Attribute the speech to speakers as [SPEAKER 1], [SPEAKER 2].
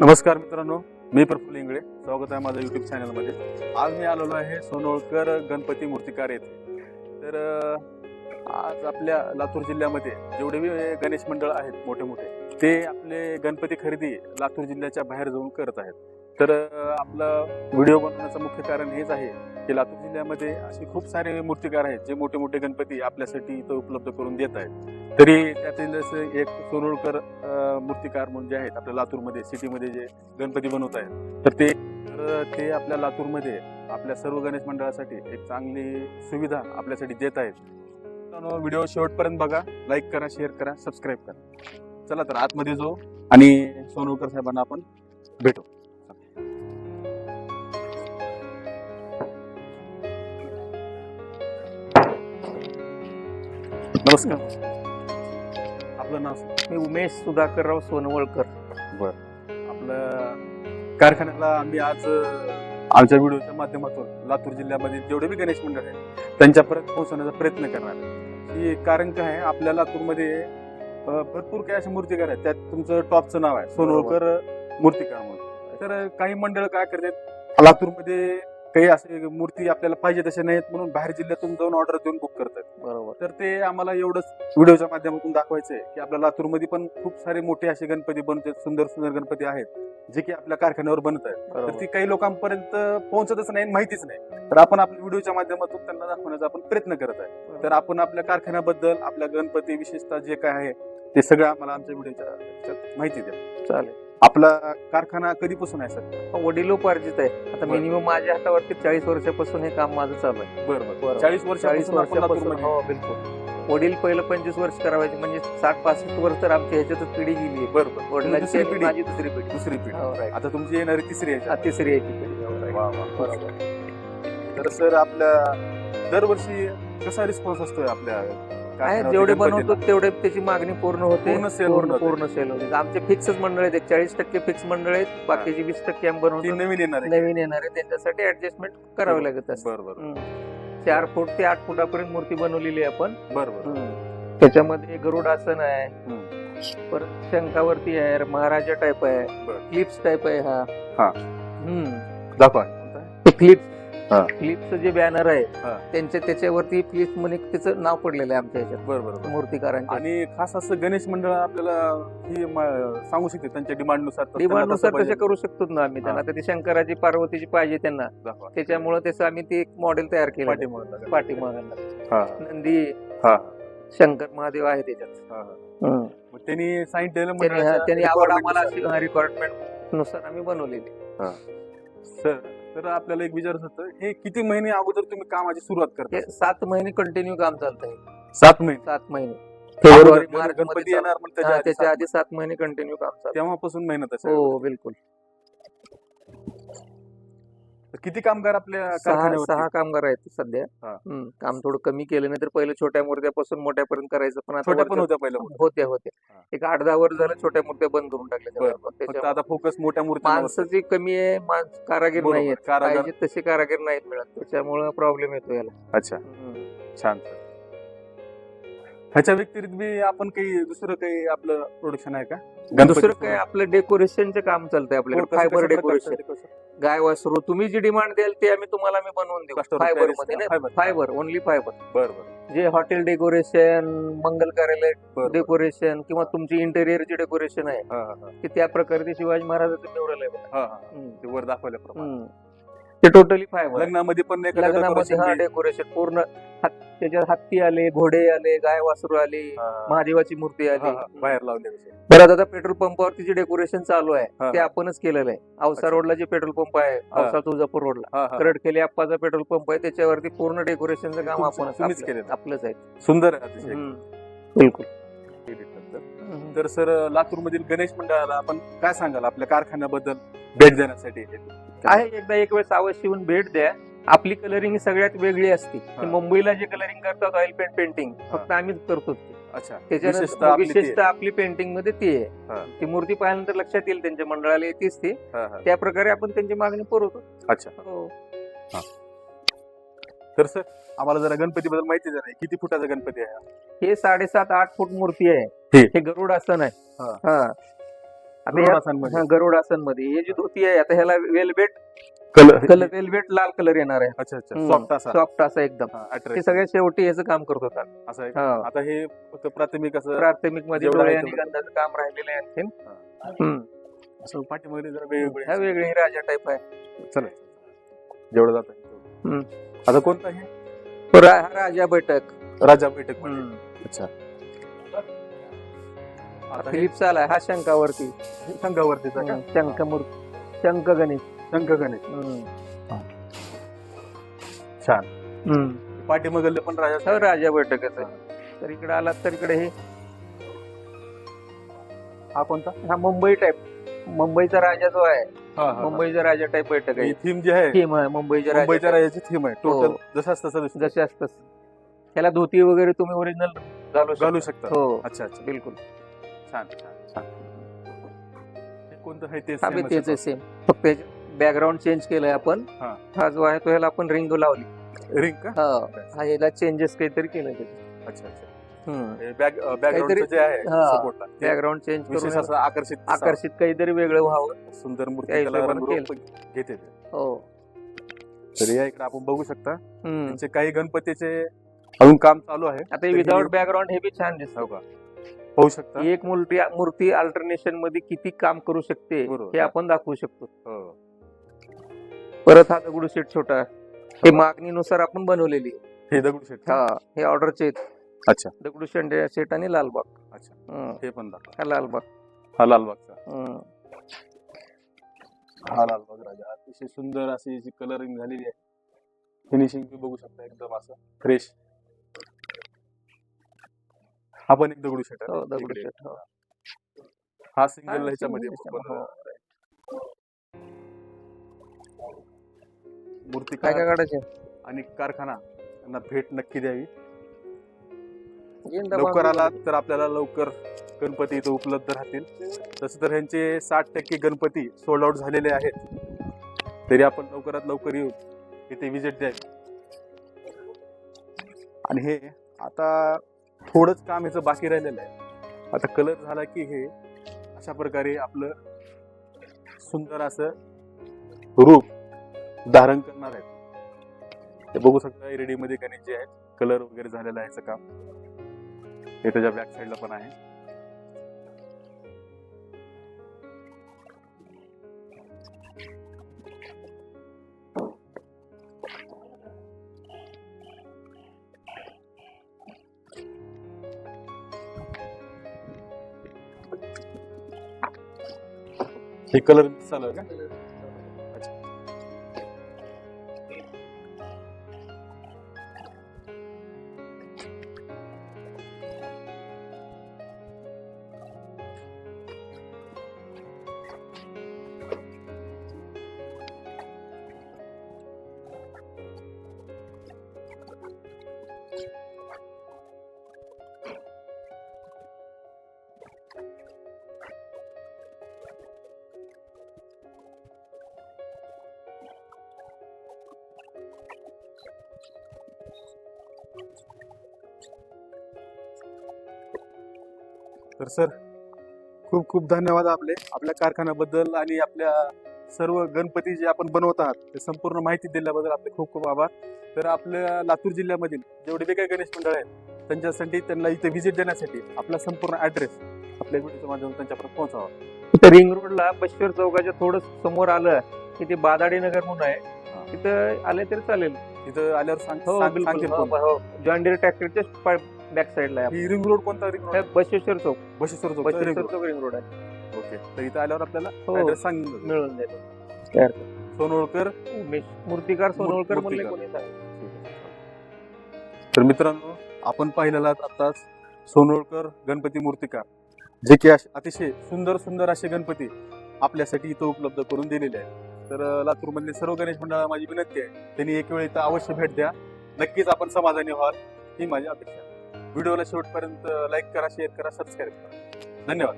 [SPEAKER 1] नमस्कार मित्रांनो मी प्रफुल्ल इंगळे. स्वागत आहे माझ्या युट्यूब चॅनलमध्ये आज मी आलेलो आहे सोनोळकर गणपती मूर्तिकार येथे. तर आज आपल्या लातूर जिल्ह्यामध्ये जेवढे बी गणेश मंडळ आहेत मोठे मोठे ते आपले गणपती खरेदी लातूर जिल्ह्याच्या बाहेर जाऊन करत आहेत. तर आपला व्हिडिओ बनवण्याचं मुख्य कारण हेच आहे की लातूर जिल्ह्यामध्ये असे खूप सारे मूर्तिकार आहेत जे मोठे मोठे गणपती आपल्यासाठी इथं उपलब्ध करून देत आहेत. तरी त्यातील असं एक सोनोळकर मूर्तिकार म्हणून जे आहेत आपल्या लातूरमध्ये सिटीमध्ये जे गणपती बनवत आहेत तर ते तर ते आपल्या लातूरमध्ये आपल्या सर्व गणेश मंडळासाठी एक चांगली सुविधा आपल्यासाठी देत आहेत. व्हिडिओ शेवटपर्यंत बघा लाईक करा शेअर करा सबस्क्राईब करा. चला तर आतमध्ये जाऊ आणि सोनोळकर साहेबांना आपण भेटू. नमस्कार. आपलं नाव.
[SPEAKER 2] मी उमेश सुधाकरराव सोनवळकर.
[SPEAKER 1] आपलं कारखान्याला आम्ही आज आमच्या व्हिडिओच्या माध्यमातून लातूर जिल्ह्यामध्ये जेवढे बी गणेश मंडळ आहेत त्यांच्यापर्यंत पोहोचवण्याचा प्रयत्न करणार आहे. की कारण काय आहे आपल्या लातूरमध्ये भरपूर काही अशा मूर्तिकार आहेत. त्यात तुमचं टॉपचं नाव आहे सोनवळकर मूर्तिकार म्हणून. तर काही मंडळ काय करतात लातूरमध्ये काही असे मूर्ती आपल्याला पाहिजे तसे नाहीत म्हणून बाहेर जिल्ह्यातून जाऊन ऑर्डर देऊन बुक करतात.
[SPEAKER 2] बरोबर.
[SPEAKER 1] तर ते आम्हाला एवढंच व्हिडिओच्या माध्यमातून दाखवायचं आहे की आपल्या लातूरमध्ये पण खूप सारे मोठे असे गणपती बनतात सुंदर सुंदर गणपती आहेत जे की आपल्या कारखान्यावर बनत आहेत. तर ती काही लोकांपर्यंत पोहोचतच नाही माहितीच नाही. तर आपण आपल्या व्हिडिओच्या माध्यमातून त्यांना दाखवण्याचा आपण प्रयत्न करत आहे. तर आपण आपल्या कारखान्याबद्दल आपल्या गणपती विशेषतः जे काय आहे ते सगळं आम्हाला आमच्या व्हिडिओच्या माहिती द्या.
[SPEAKER 2] चालेल.
[SPEAKER 1] आपला कारखाना कधीपासून आहे सर?
[SPEAKER 2] वडिलोपार्जित आहे. आता
[SPEAKER 1] बरं.
[SPEAKER 2] मिनिमम माझ्या हातावरती चाळीस वर्षापासून हे काम माझं चालू आहे.
[SPEAKER 1] बरं बरं.
[SPEAKER 2] बरं.
[SPEAKER 1] चाळीस
[SPEAKER 2] चाळीस
[SPEAKER 1] वर्षापासून आपण
[SPEAKER 2] वर्षापासून
[SPEAKER 1] लातूरमध्ये
[SPEAKER 2] हो बिलकुल. वडील पहिलं पंचवीस वर्ष करावायचे म्हणजे साठ पासष्ट वर्ष तर आमच्या ह्याच्यातच पिढी गेली आहे.
[SPEAKER 1] बरं बरं.
[SPEAKER 2] वडिलांची
[SPEAKER 1] दुसरी
[SPEAKER 2] आणि
[SPEAKER 1] पिढी.
[SPEAKER 2] माझी दुसरी पिढी.
[SPEAKER 1] दुसरी पिढी.
[SPEAKER 2] हो, right.
[SPEAKER 1] आता तुमची येणारी तिसरी आहे.
[SPEAKER 2] हा, तिसरी पिढी. हो.
[SPEAKER 1] वा, वा.
[SPEAKER 2] बरोबर.
[SPEAKER 1] तर सर आपल्या दरवर्षी कसा रिस्पॉन्स असतोय आपल्या
[SPEAKER 2] आहे
[SPEAKER 1] कारखान्यावरती
[SPEAKER 2] जेवढे? बनवतो तेवढे त्याची मागणी पूर्ण होते.
[SPEAKER 1] पूर्ण sale
[SPEAKER 2] पूर्ण सेल होते. आमचे फिक्सच मंडळ आहेत चाळीस टक्के फिक्स मंडळ आहेत बाकीचे वीस टक्के आम्ही बनवतो.
[SPEAKER 1] नवीन येणार आहे.
[SPEAKER 2] नवीन येणारे त्यांच्यासाठी ऍडजस्टमेंट करावे लागत असते
[SPEAKER 1] बरं बरं
[SPEAKER 2] हम्म. चार फूट ते आठ फुटापर्यंत मूर्ती बनवलेली आहे आपण.
[SPEAKER 1] बरं बरं
[SPEAKER 2] त्याच्यामध्ये गरुडासन आहे.
[SPEAKER 1] हम्म.
[SPEAKER 2] परत शंकावरती आहे महाराजा टाईप आहे. क्लिप्स टाईप आहे हा.
[SPEAKER 1] हा.
[SPEAKER 2] हम्म.
[SPEAKER 1] दाखवा.
[SPEAKER 2] ते क्लिप
[SPEAKER 1] हा.
[SPEAKER 2] क्लिपचं जे बॅनर आहे
[SPEAKER 1] हा.
[SPEAKER 2] त्यांच्या त्याच्यावरती क्लिप म्हणे त्याचं नाव पडलेलं आहे आमच्या ह्याच्यात
[SPEAKER 1] बरं बरं बरं.
[SPEAKER 2] मूर्तिकारांच्या
[SPEAKER 1] आणि खास असं गणेश मंडळ आपल्याला ही म- सांगू शकते त्यांच्या डिमांडनुसार तर त्यांना
[SPEAKER 2] डिमांडनुसार
[SPEAKER 1] तसं पाहिजे.
[SPEAKER 2] करू शकतो ना आम्ही त्यांना तर ती शंकराची पार्वतीची पाहिजे त्यांना
[SPEAKER 1] दाखवा.
[SPEAKER 2] त्याच्यामुळे त्याचं आम्ही ते एक मॉडेल तयार केलं
[SPEAKER 1] पाठीमागं लागेल. हा,
[SPEAKER 2] नंदी
[SPEAKER 1] हा,
[SPEAKER 2] शंकर महादेव आहे त्याच्यात
[SPEAKER 1] हा, हा. मग त्यांनी सांगितलेलं
[SPEAKER 2] त्यांनी
[SPEAKER 1] मंडळाच्या
[SPEAKER 2] त्यांनी आवड आम्हाला रिक्वायरमेंटनुसार आम्ही बनवलेली
[SPEAKER 1] सर तर आपल्याला एक विचारत होतं हे किती महिने अगोदर तुम्ही कामाची सुरुवात करता?
[SPEAKER 2] हे सात महिने कंटिन्यू काम चालतंय.
[SPEAKER 1] सात महिने?
[SPEAKER 2] सात महिने.
[SPEAKER 1] फेब्रुवारी
[SPEAKER 2] फेब्रुवारी मार्च
[SPEAKER 1] गणपती
[SPEAKER 2] मध्ये
[SPEAKER 1] येणार पण. त्याच्या
[SPEAKER 2] हा,
[SPEAKER 1] आधी
[SPEAKER 2] त्याच्या
[SPEAKER 1] सात
[SPEAKER 2] आधी सात महिने कंटिन्यू काम
[SPEAKER 1] तेव्हापासून मेहनत असेल
[SPEAKER 2] हो बिलकुल.
[SPEAKER 1] किती कामगार आपल्या
[SPEAKER 2] सहा
[SPEAKER 1] कारखान्यावरती?
[SPEAKER 2] सहा कामगार आहेत सध्या
[SPEAKER 1] हा.
[SPEAKER 2] हम्म, काम थोडं कमी केलं नाही तर पहिले छोट्या मूर्त्यापासून मोठ्यापर्यंत करायचं पण आता
[SPEAKER 1] छोट्या पण
[SPEAKER 2] वरच्या-
[SPEAKER 1] होत्या पहिल्या
[SPEAKER 2] होत्या होत्या
[SPEAKER 1] हा.
[SPEAKER 2] एक आठ दहा वर्ष झालं छोट्या मूर्त्या बंद करून टाकल्या
[SPEAKER 1] बरं,
[SPEAKER 2] जवळपास.
[SPEAKER 1] फक्त
[SPEAKER 2] त्याच्यामुळे
[SPEAKER 1] आता फोकस मोठ्या मूर्त्यांवर
[SPEAKER 2] माणसाची कमी आहे माणस कारागीर
[SPEAKER 1] बरोबर,
[SPEAKER 2] नाही आहेत
[SPEAKER 1] कारागीर-
[SPEAKER 2] पाहिजे तसे कारागीर नाहीत मिळत त्याच्यामुळे प्रॉब्लेम येतो याला
[SPEAKER 1] अच्छा
[SPEAKER 2] हम्म.
[SPEAKER 1] छान ह्याच्या व्यतिरिक्त बी आपण काही दुसरं काही आपलं प्रोडक्शन आहे का
[SPEAKER 2] दुसरं काय आपलं डेकोरेशनचं काम चालतंय
[SPEAKER 1] हो,
[SPEAKER 2] आपल्याकडे फायबर
[SPEAKER 1] प्रकारचं
[SPEAKER 2] डेकोरेशन? गाय वासरू तुम्ही जी डिमांड द्याल ते आम्ही तुम्हाला आम्ही बनवून देऊ
[SPEAKER 1] फायबरमध्ये.
[SPEAKER 2] फायबर ओनली फायबर
[SPEAKER 1] बरं बरं
[SPEAKER 2] जे हॉटेल डेकोरेशन मंगल कार्यालय डेकोरेशन किंवा तुमची इंटेरियरची डेकोरेशन आहे. ते त्या प्रकारचे शिवाजी महाराजाचं निवडलं आहे.
[SPEAKER 1] हा, हा. वर दाखवल्याप्रमाणे
[SPEAKER 2] हम्म. ते टोटली फायबर
[SPEAKER 1] लग्नामध्ये पण
[SPEAKER 2] लग्नामध्ये हा डेकोरेशन पूर्ण हात- त्याच्यात हत्ती आले घोडे आले गाय वासरू आले
[SPEAKER 1] हा.
[SPEAKER 2] महादेवाची मूर्ती
[SPEAKER 1] हा,
[SPEAKER 2] आली
[SPEAKER 1] हा. बाहेर लावले तसे.
[SPEAKER 2] बरं आता पेट्रोल पंपावरती जे डेकोरेशन चालू आहे ते. आपणच केलेलं आहे औसा. रोडला जे पेट्रोल पंप आहे. औसा तुळजापूर रोडला
[SPEAKER 1] हा, हा.
[SPEAKER 2] करडखेली आप्पाचा पेट्रोल पंप आहे त्याच्यावरती पूर्ण डेकोरेशनचं काम
[SPEAKER 1] तुमचं-
[SPEAKER 2] आपणच
[SPEAKER 1] तुम्हीच केलेलं.
[SPEAKER 2] आपलंच आहे
[SPEAKER 1] सुंदर आहे अतिशय
[SPEAKER 2] हम्म. बिलकुल
[SPEAKER 1] तर सर लातूर मधील गणेश मंडळाला आपण काय सांगाल आपल्या कारखान्याबद्दल भेट देण्यासाठी
[SPEAKER 2] आहे एकदा एक वेळेस अवश्य येऊन भेट द्या आपली कलरिंग सगळ्यात वेगळी असते. ते मुंबईला जे कलरिंग करतात ऑइल पेंट पेंटिंग फक्त आम्हीच करतो ते.
[SPEAKER 1] अच्छा विशेषतः
[SPEAKER 2] त्याच्यानंतर
[SPEAKER 1] आपली ती.
[SPEAKER 2] विशेषतः आपली पेंटिंगमध्ये ती
[SPEAKER 1] हा.
[SPEAKER 2] आहे ती मूर्ती पाहिल्यानंतर लक्षात येईल त्यांच्या मंडळाला येतेच ती
[SPEAKER 1] हा, हा.
[SPEAKER 2] त्या प्रकारे आपण त्यांची मागणी पुरवतो
[SPEAKER 1] अच्छा
[SPEAKER 2] हो.
[SPEAKER 1] तर सर आम्हाला जरा गणपती बद्दल माहिती द्या किती फुटाचा गणपती आहे
[SPEAKER 2] हे साडेसात आठ फूट मूर्ती आहे. हे गरुड आसन आहे
[SPEAKER 1] हा.
[SPEAKER 2] हा आता
[SPEAKER 1] गरुडासनमध्ये.
[SPEAKER 2] हा, गरुड आसनमध्ये हे जी धोती आहे आता ह्याला वेलवेट
[SPEAKER 1] कलर
[SPEAKER 2] कलर वेलवेट लाल कलर येणार आहे
[SPEAKER 1] अच्छा अच्छा सॉफ्ट असा
[SPEAKER 2] सॉफ्ट असा एकदम
[SPEAKER 1] हा.
[SPEAKER 2] सगळ्यात शेवटी याचं काम करत होता
[SPEAKER 1] असं आहे का?
[SPEAKER 2] हा.
[SPEAKER 1] आता हे फक्त प्राथमिक असं
[SPEAKER 2] प्राथमिकमध्ये
[SPEAKER 1] जेवढं
[SPEAKER 2] डोळे आणि. गंधाचं काम राहिलेलं आहे आणखीन. हम्म.
[SPEAKER 1] असं पाठीमध्ये जरा वेगवेगळे
[SPEAKER 2] ह्या वेगळे राजा टाईप आहे
[SPEAKER 1] चला जेवढं जात
[SPEAKER 2] हम्म.
[SPEAKER 1] आता कोणता हे
[SPEAKER 2] रा- हा राजा बैठक
[SPEAKER 1] राजा बैठक अच्छा आता हे
[SPEAKER 2] फिलिप्स आलाय हा शंकावरती
[SPEAKER 1] संघावरतीचा का?
[SPEAKER 2] शंख मूर्ती शंख गणेश.
[SPEAKER 1] शंख गणेश.
[SPEAKER 2] हम्म.
[SPEAKER 1] छान.
[SPEAKER 2] हम्म.
[SPEAKER 1] पाठीमागले पण राजा
[SPEAKER 2] हा राजा बैठकच आहे. तर इकडे आलात तर इकडे हे
[SPEAKER 1] हा कोणता?
[SPEAKER 2] हा मुंबई टाईप मुंबईचा राजा जो आहे
[SPEAKER 1] हा, हा, हा.
[SPEAKER 2] मुंबईचा राजा टाईप बैठक आहे.
[SPEAKER 1] ही थीम जी आहे
[SPEAKER 2] थीम आहे मुंबईच्या
[SPEAKER 1] मुंबईच्या
[SPEAKER 2] राजा
[SPEAKER 1] राजाची थीम आहे. टोटल
[SPEAKER 2] हो.
[SPEAKER 1] जसाच तसं दिसतं.
[SPEAKER 2] जसे असतं त्याला धोती वगैरे तुम्ही ओरिजिनल घालू
[SPEAKER 1] घालू
[SPEAKER 2] शकता.
[SPEAKER 1] शकता.
[SPEAKER 2] हो.
[SPEAKER 1] अच्छा अच्छा.
[SPEAKER 2] बिलकुल.
[SPEAKER 1] छान छान कोणतं आहे ते
[SPEAKER 2] हा बी
[SPEAKER 1] same
[SPEAKER 2] तेच
[SPEAKER 1] आहे
[SPEAKER 2] सेम फक्त बॅकग्राऊंड चेंज केलंय आपण.
[SPEAKER 1] हा.
[SPEAKER 2] हा जो आहे तो ह्याला आपण रिंग लावली?
[SPEAKER 1] रिंग का?
[SPEAKER 2] हा. हा याला चेंजेस काहीतरी केलं
[SPEAKER 1] अच्छा अच्छा.
[SPEAKER 2] त्याचे
[SPEAKER 1] बॅक बॅकग्राऊंड
[SPEAKER 2] काहीतरी-
[SPEAKER 1] जे आहे
[SPEAKER 2] हा.
[SPEAKER 1] सपोर्टला
[SPEAKER 2] बॅकग्राऊंड चेंज
[SPEAKER 1] विशेष
[SPEAKER 2] करून
[SPEAKER 1] असं आकर्षित.
[SPEAKER 2] आकर्षित काहीतरी वेगळं व्हावं.
[SPEAKER 1] सुंदर
[SPEAKER 2] त्या
[SPEAKER 1] मूर्तीकला
[SPEAKER 2] हिशोबानं
[SPEAKER 1] रंगरूप घेते ते.
[SPEAKER 2] हो.
[SPEAKER 1] तर या इकडे आपण बघू शकता.
[SPEAKER 2] हम्म.
[SPEAKER 1] त्यांचे काही गणपतीचे अजून काम चालू आहे.
[SPEAKER 2] आता
[SPEAKER 1] हे
[SPEAKER 2] विदाउट बॅकग्राऊंड हे बी छान दिसत.
[SPEAKER 1] हो का? पाहू शकता.
[SPEAKER 2] एक मूर्ती मूर्ती अल्टरनेशनमध्ये किती काम करू शकते. हे आपण दाखवू शकतो.
[SPEAKER 1] हो.
[SPEAKER 2] परत हा दगडूशेठ छोटा. हे मागणीनुसार आपण बनवलेली.
[SPEAKER 1] हे दगडूशेठ
[SPEAKER 2] हा हे ऑर्डरचे आहेत.
[SPEAKER 1] अच्छा.
[SPEAKER 2] दगडूशेठ शेठ आणि लालबाग
[SPEAKER 1] अच्छा. हे. पण दाखवा.
[SPEAKER 2] हा लालबाग
[SPEAKER 1] हा लालबागचा. हा. लालबाग राजा. अतिशय सुंदर अशी कलरिंग झालेली आहे. फिनिशिंग तुम्ही बघू शकता एकदम असं फ्रेश हा पण एक दगडूशेठ आहे.
[SPEAKER 2] हो
[SPEAKER 1] इकडे.
[SPEAKER 2] दगडूशेठ हो.
[SPEAKER 1] हा सिंगल
[SPEAKER 2] हा,
[SPEAKER 1] ह्याच्यामध्ये
[SPEAKER 2] single ह्याच्यामध्ये,
[SPEAKER 1] मूर्ती
[SPEAKER 2] काय काय काढायचे
[SPEAKER 1] आणि कारखाना यांना भेट नक्की द्यावी.
[SPEAKER 2] येईन
[SPEAKER 1] लवकर आला तर आपल्याला लवकर गणपती इथं उपलब्ध राहतील. तसं तर ह्यांचे साठ टक्के गणपती सोल्ड आउट झालेले आहेत. तरी आपण लवकरात लवकर येऊ इथे विजिट द्यावी. आणि हे आता थोडंच काम ह्याचं बाकी राहिलेलं आहे. आता कलर झाला की हे अशा प्रकारे आपलं सुंदर असं रूप धारण करणार आहेत. ते बघू शकता रेडीमध्ये काही जे आहेत कलर वगैरे झालेलं आहे याचं काम. हे त्याच्या बॅक साईडला पण आहे. हे कलर मिक्स झालं का? तर सर खूप खूप धन्यवाद आपले आपल्या कारखान्याबद्दल आणि आपल्या सर्व गणपती जे आपण बनवत आहात ते संपूर्ण माहिती दिल्याबद्दल आपले खूप खूप आभार. तर आपल्या लातूर जिल्ह्यामधील जेवढे वेगळे गणेश मंडळ आहेत त्यांच्यासाठी त्यांना इथे व्हिजिट देण्यासाठी आपला संपूर्ण ऍड्रेस आपल्या व्हिडिओच्या माध्यमातून त्यांच्यापर्यंत पोहोचावा.
[SPEAKER 2] इथं रिंग रोडला बश्वर चौकाच्या थोडं समोर आलं की ते बादाडी नगर म्हणून आहे. तिथं आले तरी चालेल.
[SPEAKER 1] इथं आल्यावर सांग
[SPEAKER 2] हो
[SPEAKER 1] सांग-
[SPEAKER 2] बिलकुल.
[SPEAKER 1] सांगतील कोण.
[SPEAKER 2] जॉन डिअर ट्रॅक्टरच्या बॅक साईडला आहे
[SPEAKER 1] ही रिंग रोड कोणता रिंग
[SPEAKER 2] हे
[SPEAKER 1] road
[SPEAKER 2] Basaveshwar Chowk.
[SPEAKER 1] Basheshwar Chowk ring road
[SPEAKER 2] Chowk ring road आहे.
[SPEAKER 1] ओके. तर इथं आल्यावर आपल्याला
[SPEAKER 2] हो.
[SPEAKER 1] ऍड्रेस सांगितलं
[SPEAKER 2] मिळून जाईल.
[SPEAKER 1] सोनोळकर.
[SPEAKER 2] उमेश मूर्तिकार सोनवळकर म्हणले
[SPEAKER 1] मूर्तिकार.
[SPEAKER 2] कोणी सांग
[SPEAKER 1] तर मित्रांनो आपण पाहिलेला आता सोनोळकर गणपती मूर्तिकार जे की अश- अतिशय सुंदर सुंदर असे गणपती आपल्यासाठी इथं उपलब्ध करून दिलेले आहेत. तर लातूरमधले सर्व गणेश मंडळाला माझी विनंती आहे त्यांनी एक वेळ इथं अवश्य भेट द्या. नक्कीच आपण समाधानी व्हाल ही माझी अपेक्षा व्हिडिओला शेवटपर्यंत लाईक करा शेअर करा सबस्क्राईब करा. धन्यवाद.